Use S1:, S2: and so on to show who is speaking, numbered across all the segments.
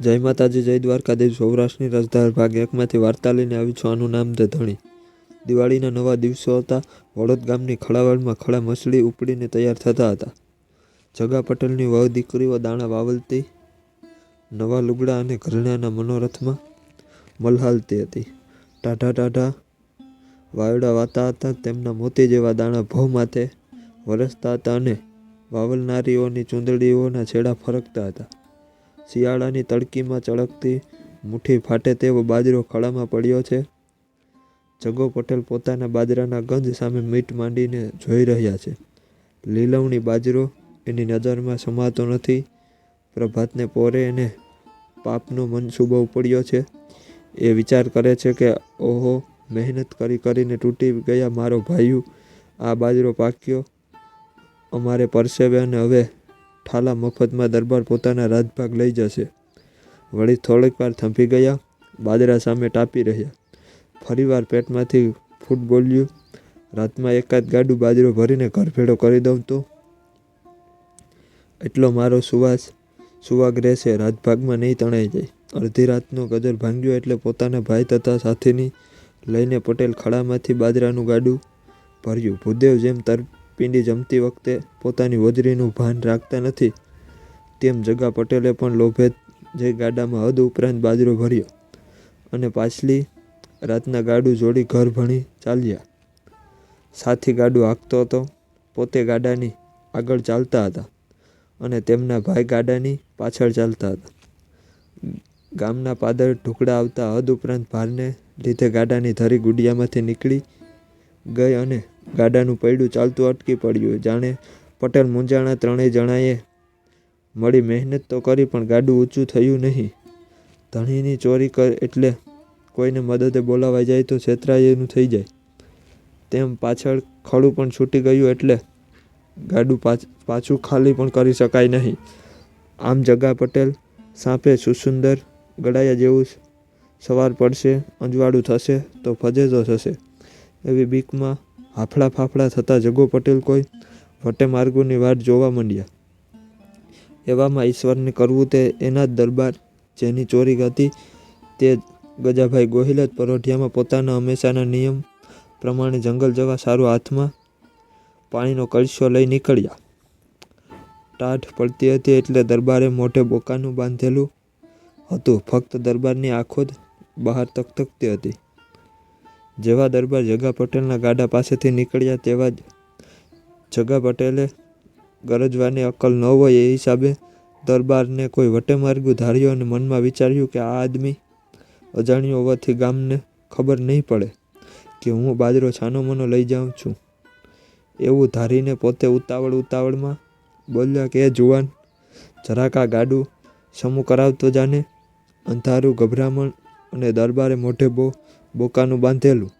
S1: જય માતાજી, જય દ્વારકાધીશ. સૌરાષ્ટ્રની રસધાર ભાગ એકમાંથી વાર્તા લઈને આવી છું. આનું નામ ધણી. દિવાળીના નવા દિવસો હતા. વડોદ ગામની ખળાવાળમાં ખળા મછલી ઉપડીને તૈયાર થતા હતા. જગા પટેલની વહુ દીકરીઓ દાણા વાવલતી, નવા લુગડા અને ઘરેણાના મનોરથમાં મલહાલતી હતી. ટાઢા ટાઢા વાયડા વાતા હતા. તેમના મોતી જેવા દાણા ભો માથે વરસતા હતા અને વાવલનારીઓની ચૂંદડીઓના છેડા ફરકતા હતા. શિયાળાની તડકીમાં ચળકતી મુઠ્ઠી ફાટે તેવો બાજરો ખળામાં પડ્યો છે. જગો પટેલ પોતાના બાજરાના ગંજ સામે મીટ માંડીને જોઈ રહ્યા છે. લીલવણી બાજરો એની નજરમાં સમાતો નથી. પ્રભાતને પોરે એને પાપનો મનસૂબો પડ્યો છે. એ વિચાર કરે છે કે, ઓહો, મહેનત કરી કરીને તૂટી ગયા મારો ભાઈઓ આ બાજરો પાક્યો. અમારે પરસેવે અને હવે ઠાલા મફતમાં દરબાર પોતાના રાજભાગ લઈ જશે. વળી થોડીક વાર થંભી ગયા, બાજરા સામે ટાપી રહ્યા. ફરીવાર પેટમાંથી ફૂટ બોલ્યું, રાતમાં એકાદ ગાડું બાજરો ભરીને ભેળો કરી દઉં તો? એટલો મારો સુવાસ, સુવાગ રહેશે, રાજભાગમાં નહીં તણાઈ જાય. અડધી રાતનો ગજર ભાંગ્યો એટલે પોતાના ભાઈ તથા સાથીની લઈને પટેલ ખડામાંથી બાજરાનું ગાડું ભર્યું. ભૂદેવ જેમ તરપિંડી જમતી વખતે પોતાની વજરીનું ભાન રાખતા નથી. તેમ જગા પટેલે પણ લોભે જે ગાડામાં હદ ઉપરાંત બાજરો ભર્યો અને પાછલી રાતના ગાડું જોડી ઘર ભણી ચાલ્યા. સાથી ગાડું હાંકતો હતો, પોતે ગાડાની આગળ ચાલતા હતા અને તેમના ભાઈ ગાડાની પાછળ ચાલતા હતા. ગામના પાદર ઢુકડા આવતા હદ ઉપરાંત ભારને લીધે ગાડાની ધરી ગુડિયામાંથી નીકળી ગઈ અને ગાડાનું પૈડું ચાલતું અટકી પડ્યું. જાણે પટેલ મૂંઝાણા ત્રણેય જણાએ મળી મહેનત તો કરી, પણ ગાડું ઊંચું થયું નહીં. ધણીની ચોરી કર એટલે કોઈને મદદે બોલાવાઈ જાય તો છેતરાયેલું થઈ જાય. તેમ પાછળ ખડું પણ છૂટી ગયું એટલે ગાડું પાછું ખાલી પણ કરી શકાય નહીં. આમ જગા પટેલ સાપે સુસુંદર ગળાયા જેવું સવાર પડશે, અંજવાળું થશે તો ફજેજો થશે. એવી બીકમાં હાફળા ફાફડા થતાં જગો પટેલ કોઈ વટે માર્ગોની વાટ જોવા માંડ્યા. એવામાં ઈશ્વરને કરવું તે એના જ દરબાર જેની ચોરી હતી તે ગજાભાઈ ગોહિલ જ પરોઢિયામાં પોતાના હંમેશાના નિયમ પ્રમાણે જંગલ જવા સારું હાથમાં પાણીનો કળશો લઈ નીકળ્યા. ટાઢ પડતી હતી એટલે દરબારે મોઢે બોકાનું બાંધેલું હતું. ફક્ત દરબારની આંખો જ બહાર તકતકતી હતી. જેવા દરબાર જગા પટેલના ગાડા પાસેથી નીકળ્યા તેવા જ જગા પટેલે ગરજવાની અક્કલ ન હોય એ હિસાબે દરબારને કોઈ વટે માર્ગું ધાર્યું અને મનમાં વિચાર્યું કે આ આદમી અજાણ્યો હોવાથી ગામને ખબર નહીં પડે કે હું બાજરો છાનો મનો લઈ જાઉં છું. એવું ધારીને પોતે ઉતાવળ ઉતાવળમાં બોલ્યા કે, "એ જુવાન, જરાક આ ગાડું સમૂહ કરાવતો જાને. અંધારું, ગભરામણ અને દરબારે મોઢે બો બોકાનું બાંધેલું.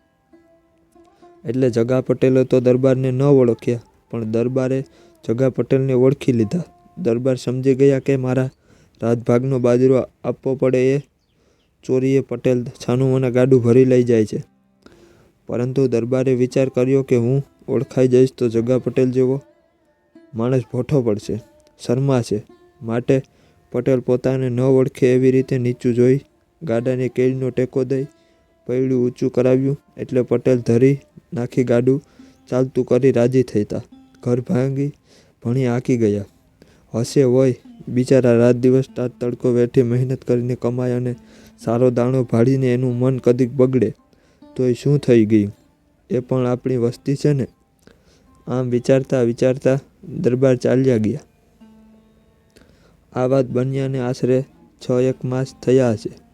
S1: એટલે જગા પટેલે તો દરબારને ન ઓળખ્યા, પણ દરબારે જગા પટેલને ઓળખી લીધા. દરબાર સમજી ગયા કે મારા રાજભાગનો બાજરો આપવો પડે એ ચોરીએ પટેલ છાનુમાના ગાડું ભરી લઈ જાય છે. પરંતુ દરબારે વિચાર કર્યો કે હું ઓળખાઈ જઈશ તો જગા પટેલ જેવો માણસ ભોઠો પડશે શર્મા છે માટે પટેલ પોતાને ન ઓળખે એવી રીતે નીચું જોઈ ગાડાને કેળનો ટેકો દઈ પૈડું ઊંચું કરાવ્યું. એટલે પટેલ ધરી નાખી ગાડું ચાલતું કરી રાજી થઈતા ઘર ભાંગી ભણી આંકી ગયા. હશે હોય બિચારા રાત દિવસ તાત તડકો વેઠી મહેનત કરીને કમાય અને સારો દાણો ભાળીને એનું મન કદીક બગડે, તોય શું થઈ ગયું? એ પણ આપણી વસ્તી છે ને? આમ વિચારતા વિચારતા દરબાર ચાલ્યા ગયા. આ વાત બન્યાને આશરે છ એક માસ થયા હશે.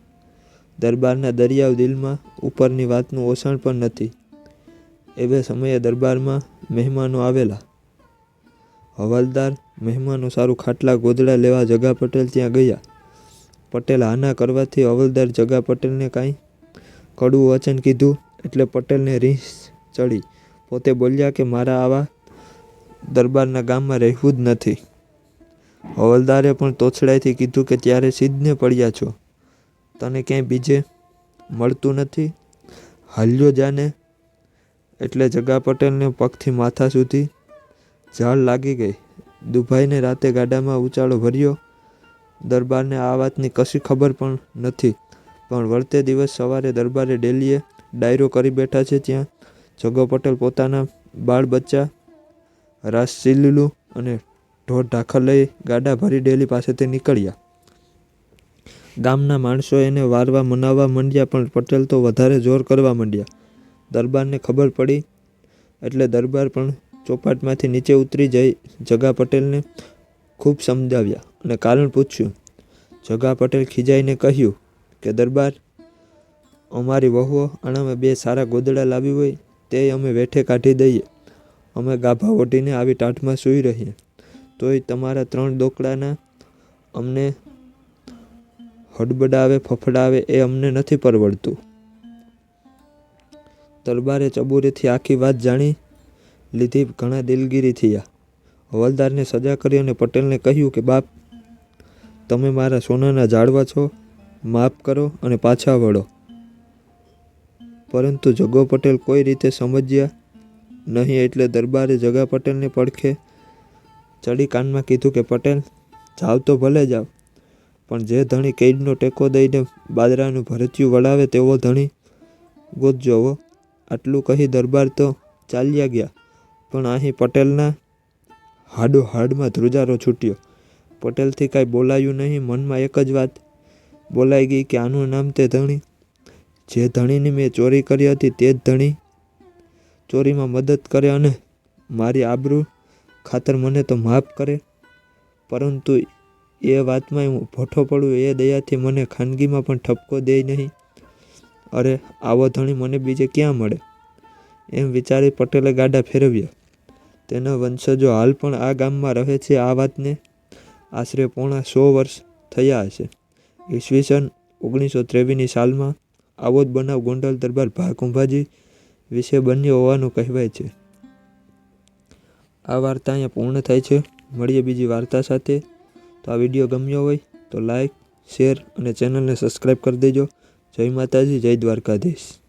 S1: દરબારના દરિયાવ દિલમાં ઉપરની વાતનું ઓસણ પણ નથી. એવે સમયે દરબારમાં મહેમાનો આવેલા. હવાલદાર મહેમાનો સારું ખાટલા ગોદડા લેવા જગા પટેલ ત્યાં ગયા. પટેલ હાના કરવાથી હવાલદાર જગા પટેલને કાંઈ કડવું વચન કીધું એટલે પટેલને રીસ ચડી. પોતે બોલ્યા કે મારા આવા દરબારના ગામમાં રહેવું જ નથી. હવાલદારે પણ તોછડાઈથી કીધું કે ત્યારે સિદ્ધને પડ્યા છો. તને ક્યાંય બીજે મળતું નથી? હાલ્યો જાને. એટલે જગા પટેલને પગથી માથા સુધી ઝાડ લાગી ગઈ. દુભાઈને રાતે ગાડામાં ઉચાળો ભર્યો. દરબારને આ વાતની કશી ખબર પણ નથી. પણ વળતે દિવસ સવારે દરબારે ડેલીએ ડાયરો કરી બેઠા છે ત્યાં. જગો પટેલ પોતાના બાળ બચ્ચા રાસ સીલું અને ઢોર ઢાખર લઈ ગાડા ભરી ડેલી પાસેથી નીકળ્યા. ગામના માણસો એને વારવા, મનાવવા માંડ્યા, પણ પટેલ તો વધારે જોર કરવા માંડ્યા. દરબારને ખબર પડી એટલે દરબાર પણ ચોપાટમાંથી નીચે ઉતરી જઈ જગા પટેલને ખૂબ સમજાવ્યા અને કારણ પૂછ્યું. જગા પટેલ ખીજાઈને કહ્યું કે, દરબાર, અમારી વહુઓ આણામાં બે સારા ગોદડા લાવી હોય તે અમે વેઠે કાઢી દઈએ. અમે ગાભા ઓઢીને આવી ટાઢમાં સૂઈ રહીએ. તોય તમારા ત્રણ દોકડાના અમને હડબડાવે, ફફડાવે એ અમને નથી પરવડતું. દરબારે ચબૂરેથી આખી વાત જાણી લીધી ઘણા દિલગીરી થયા. હવલદારને સજા કરી અને પટેલને કહ્યું કે, બાપ, તમે મારા સોનાના જાળવા છો, માફ કરો અને પાછા વળો. પરંતુ જગો પટેલ કોઈ રીતે સમજ્યા નહીં એટલે દરબારે જગા પટેલને પડખે ચડી કાનમાં કીધું કે, પટેલ, જાવ તો ભલે જાવ પણ જે ધણી કેડનો ટેકો દઈને બાજરાનું ભરતિયું વળાવે તેવો ધણી ગોતજો આટલું કહી દરબાર તો ચાલ્યા ગયા. પણ અહીં પટેલના હાડો હાડમાં ધ્રુજારો છૂટ્યો. પટેલથી કાંઈ બોલાયું નહીં, મનમાં એક જ વાત બોલાઈ ગઈ કે આનું નામ તે ધણી. જે ધણીની મેં ચોરી કરી હતી તે જ ધણી ચોરીમાં મદદ કરે અને મારી આબરૂ ખાતર મને તો માફ કરે. પરંતુ એ વાતમાં હું ભઠ્ઠો પડું એ દયાથી મને ખાનગીમાં પણ ઠપકો દે નહીં. અરે, આવો ધણી મને બીજે ક્યાં મળે? એમ વિચારી પટેલે ગાડા ફેરવ્યા. તેના વંશજો હાલ પણ આ ગામમાં રહે છે આ વાતને? આશરે પોણા સો વર્ષ થયા હશે. ઈસવીસન ઓગણીસો ત્રેવીસની સાલમાં આવો જ બનાવ ગોંડલ દરબાર ભાકુંભાજી વિશે બન્યો હોવાનું કહેવાય છે. આ વાર્તા અહીંયા પૂર્ણ થાય છે. મળીએ બીજી વાર્તા સાથે. તો આ વીડિયો ગમ્યો હોય તો લાઇક શેર અને ચેનલને સબસ્ક્રાઈબ કરી દેજો. જય માતાજી, જય દ્વારકાધીશ.